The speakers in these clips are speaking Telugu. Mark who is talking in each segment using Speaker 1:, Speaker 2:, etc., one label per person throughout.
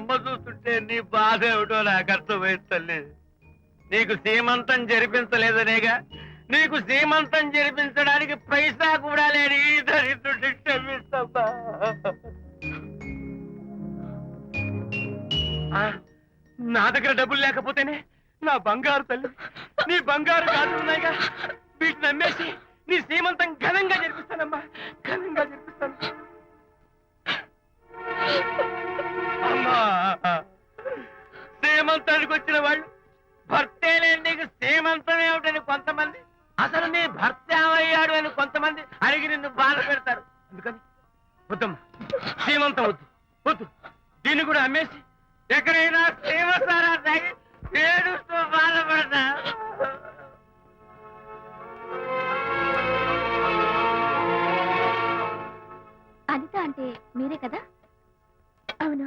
Speaker 1: బొమ్మ చూస్తుంటే నీ బాధ ఏమిటో నాకు అర్థమైంది తల్లి. నీకు సీమంతం జరిపించలేదనేగా నీకు సీమంతం జరిపించడానికి పైసా కూడా లేని ఈ దరిద్రుడిని నా దగ్గర డబ్బులు లేకపోతేనే నా బంగారు తల్లి నీ బంగారు గాజులు ఉన్నాయిగా వీటిని అమ్మేసి నీ సీమంతం ఘనంగా కొంతమంది అడిగి నిన్ను బాధ పెడతారు. అందుకని వద్దమ్మా. సీమంతం వద్దు. వద్దు. దీన్ని కూడా అమ్మేసి ఎక్కడైనా సీమసారా తాగి ఏడుస్తూ బాధపడతా
Speaker 2: అనిత అంటే మీరే కదా? అవును.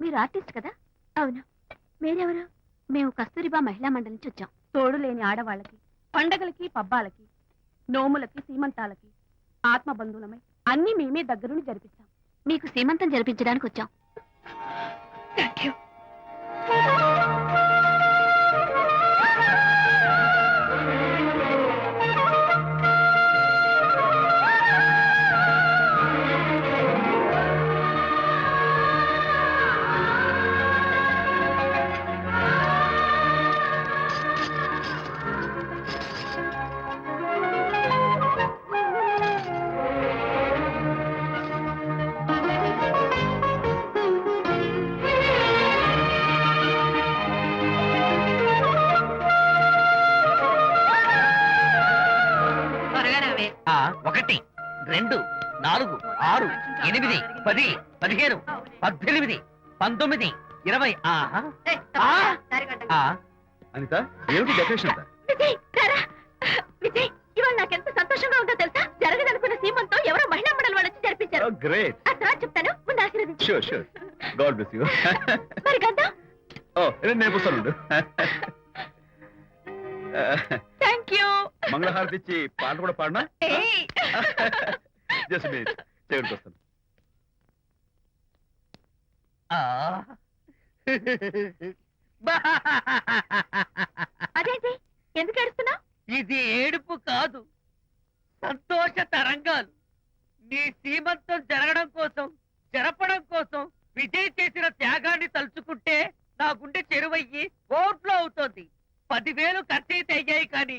Speaker 2: మీరు ఆర్టిస్ట్ కదా? అవును. మీరెవరు? మేము కస్తూరిబా మహిళా మండలి నుంచి వచ్చాం.
Speaker 3: తోడు లేని ఆడవాళ్ళకి పండగలకి పబ్బాలకి నోములకి సీమంతాలకి ఆత్మ బంధువులమై అన్ని మేమే దగ్గరుండి జరిపిస్తాం.
Speaker 2: మీకు సీమంతం జరిపించడానికి వచ్చాం. థ్యాంక్ యూ
Speaker 1: ఆ, ఒకటి రెండు నాలుగు ఆరు ఎనిమిది పది పదిహేను పద్దెనిమిది పంతొమ్మిది ఇరవై ఆహా. ఆ, ఆ,
Speaker 4: అనిత ఏమిటి డెకరేషన్ అంతా?
Speaker 2: విజయ్ రారా. విజయ్ ఇవాళ నాకెంత సంతోషంగా ఉందో తెలుసా? జరగదనుకున్న సీమంతో ఎవరో మహిళా మండలి వాళ్ళు వచ్చి జరిపించారు
Speaker 4: గ్రేట్.
Speaker 2: ఆ తర్వాత చెప్తాను ముందు ఆశీర్వదించు.
Speaker 4: Sure sure God bless you
Speaker 2: మరి గంధం
Speaker 4: ఓ నేను
Speaker 2: థ్యాంక్ యూ
Speaker 4: మంగళహారతి ఇచ్చి పాట కూడా పాడనా? జస్ట్ చేయడానికి వస్తాను.
Speaker 2: అదేంటి? ఎందుకు ఏడుస్తున్నావు?
Speaker 1: ఇది ఏడుపు కాదు. సంతోష తరంగాలు. నీ సీమంతం జరగడం కోసం జరపడం కోసం విజయ్ చేసిన త్యాగాన్ని తలుచుకుంటే నా గుండె చెరువయ్యి ఓట్లో అవుతోంది. పదివేలు ఖర్చయితే అయ్యాయి కానీ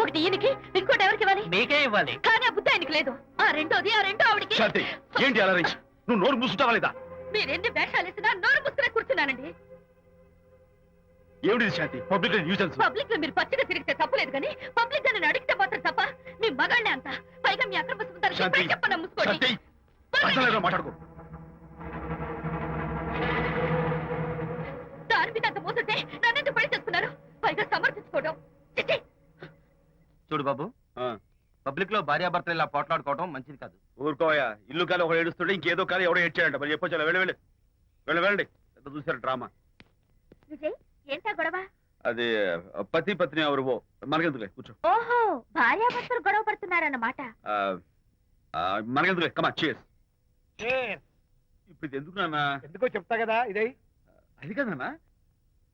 Speaker 2: ఒకటి ఈయనకి ఇంకోటి ఎవరికి ఇవ్వాలి?
Speaker 1: మీకే ఇవ్వాలి.
Speaker 2: కానీ ఆ బుద్ధి ఆయనకి లేదు. ఆ రెండోది ఆ రెండో ఆవిడకి.
Speaker 4: శాంతి ఏంటి అలా రేయ్? నువ్వు నోరు మూసుకుంటావా లేదా?
Speaker 2: మీరెన్ని వేషాలు వేసినా నోరు ముసుకునే కూర్చున్నానండి.
Speaker 4: ఏమిటి ఇది శాంతి? పబ్లిక్ న్యూజెన్స్
Speaker 2: పబ్లిక్లో మీరు పచ్చిగా తిరిగితే తప్పలేదు కానీ పబ్లిక్గా అడిగితే మాత్రం తప్ప మీ మగాళ్ళే అంత. పైగా మీ అక్రమ సుందరికి
Speaker 4: శాంతి
Speaker 2: ఇప్పుడే చెప్పను ముసుకోండి?
Speaker 4: శాంతి అసలు ఏదో మాట్లాడుకో.
Speaker 2: దాని మీద అంత మోసంటే నన్నెందుకు పడి చేస్తున్నారు పైగా సమర్థించుకోవడం!
Speaker 5: చూడు బాబు. పబ్లిక్లో భార్యాభర్తలు ఇలా పోట్లాడుకోవడం మంచిది కాదు.
Speaker 4: ఊరుకోవయ్యా. ఇల్లు కాదు ఒకడు ఏడుస్తుంటే ఇంకేదో కాదు ఎవడో ఏడ్చాడంట. మరి చెప్పొచ్చు వెళ్ళి వెళ్ళి. వెళ్ళి వెళ్ళండి. ఎంత చూసారు డ్రామా.
Speaker 2: విజయ్ ఏంటా గొడవ?
Speaker 4: అది పతి పత్ని ఎవరు మనకెందుకులే కూర్చో.
Speaker 2: ఓహో భార్యాభర్తలు గొడవ పడుతున్నారన్నమాట.
Speaker 4: మనకెందుకులే. కమా చేస్ ఇప్పుడు ఇది ఎందుకు నాన్న?
Speaker 6: ఎందుకో చెప్తా కదా ఇదే.
Speaker 4: అది కదన్నా.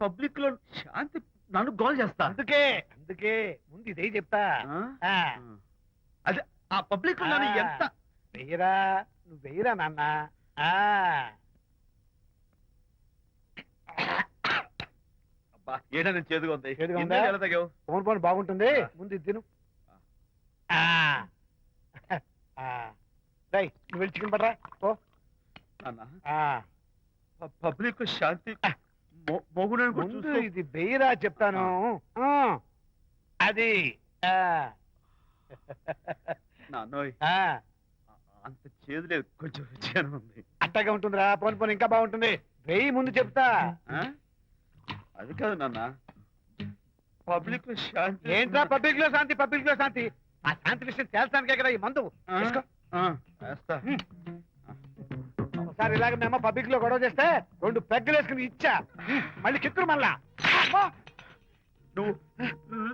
Speaker 4: పబ్లిక్లో శాంతి నన్ను గోల్ చేస్తా.
Speaker 6: అందుకే. అందుకే ముందు ఇదే చెప్తా.
Speaker 4: ఆ? అదే ఆ పబ్లిక్. ఎంత?
Speaker 6: వెయ్యరా నువ్వు వెయ్యరా నాన్న. ఆ,
Speaker 4: అబ్బా, ఏంటో నేను చేదుగా ఉంది.
Speaker 6: చేదుగా
Speaker 4: ఇందాక
Speaker 6: ఉందా?
Speaker 4: ఎలా తాగావు?
Speaker 6: ఫోన్ ఫోన్ బాగుంటుంది. ముందు ఇది తిను. ఆ, ఆ. రేయ్, నువ్వు వెళ్ళి చికెన్ పట్టరా. ఓ
Speaker 4: నాన్న.
Speaker 6: ఆ,
Speaker 4: ప- పబ్లిక్ శాంతి.
Speaker 6: ముందు ఇది వెయ్యరా చెప్తాను. ఆ, అది. ఆ,
Speaker 4: నాన్నోయ్.
Speaker 6: ఆ,
Speaker 4: అంత చేదు లేదు. కొంచెం రుచిగానే ఉంది.
Speaker 6: అట్టగా ఉంటుందిరా. పోను పోను ఇంకా బాగుంటుంది. వెయ్యి ముందు చెప్తా.
Speaker 4: ఆ? అది కాదు నాన్న. పబ్లిక్లో శాంతి
Speaker 6: ఏంట్రా పబ్లిక్లో శాంతి పబ్లిక్లో శాంతి? ఆ శాంతి విషయం తేల్చడానికే కదా ఈ మందు.
Speaker 4: ఆ?
Speaker 6: తీసుకో.
Speaker 4: ఆ, వేస్తా.
Speaker 6: ఒకసారి ఇలాగ మేము పబ్లిక్లో గొడవ చేస్తే రెండు పెగ్గలు వేసుకుని ఇచ్చా మళ్ళీ కిక్కురు మళ్ళా. అమ్మో!
Speaker 4: నువ్వు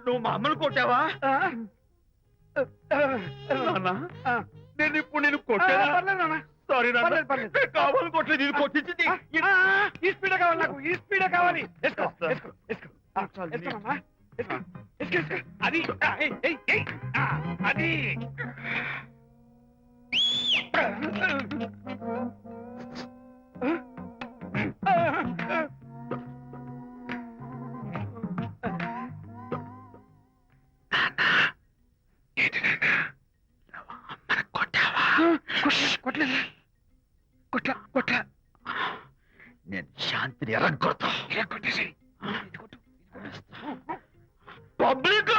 Speaker 4: నువ్వు మా అమ్మను కొట్టావా? నాన్న. నేను ఇప్పుడు నేను కొట్టానా. సారీ కావాలి కొట్టలేదు ఇది కొట్టించింది.
Speaker 6: ఈ స్పీడే కావాలి నాకు ఈ స్పీడే కావాలి. వేసుకో
Speaker 4: వేస్తా.
Speaker 6: కొట్టలేదు కొట్ల కొట్ల.
Speaker 4: నేను శాంతిని ఎరగొడతా. పబ్లిక్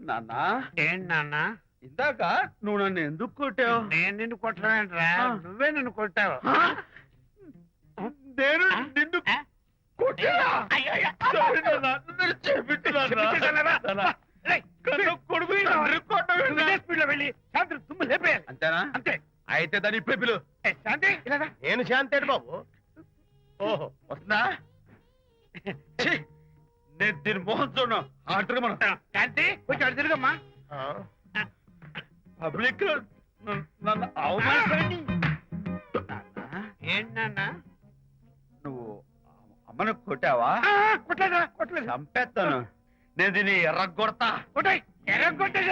Speaker 4: నన్ను
Speaker 6: ఏంటి నాన్న?
Speaker 4: ఇందాక నువ్వు నన్ను ఎందుకు కొట్టావు?
Speaker 6: నేను నిన్ను
Speaker 4: ఆ.
Speaker 6: నువ్వే నిన్ను కొట్టావు.
Speaker 4: నేను అంతేనా?
Speaker 6: అంతే.
Speaker 4: అయితే దాని ఇప్పుడే పిలు.
Speaker 6: శాంతి.
Speaker 5: నేను శాంతేడు బాబు.
Speaker 4: ఓహో వస్తుందా? నేను దీని మోహన్ చూడను. ఆర్డర్ మనం.
Speaker 6: శాంతి కొంచెం అటు తిరుగమ్మా.
Speaker 4: పబ్లిక్ నన్ను- నన్ను? అవమానిస్తావేంటి? అమ్మను కొట్టావా?
Speaker 6: ఆ, కొట్టలేదురా కొట్టలేదు
Speaker 4: చంపేస్తాను నేను దీన్ని ఎర్రగొడతా.
Speaker 6: కొట్టాయి ఎర్ర కొట్టేసి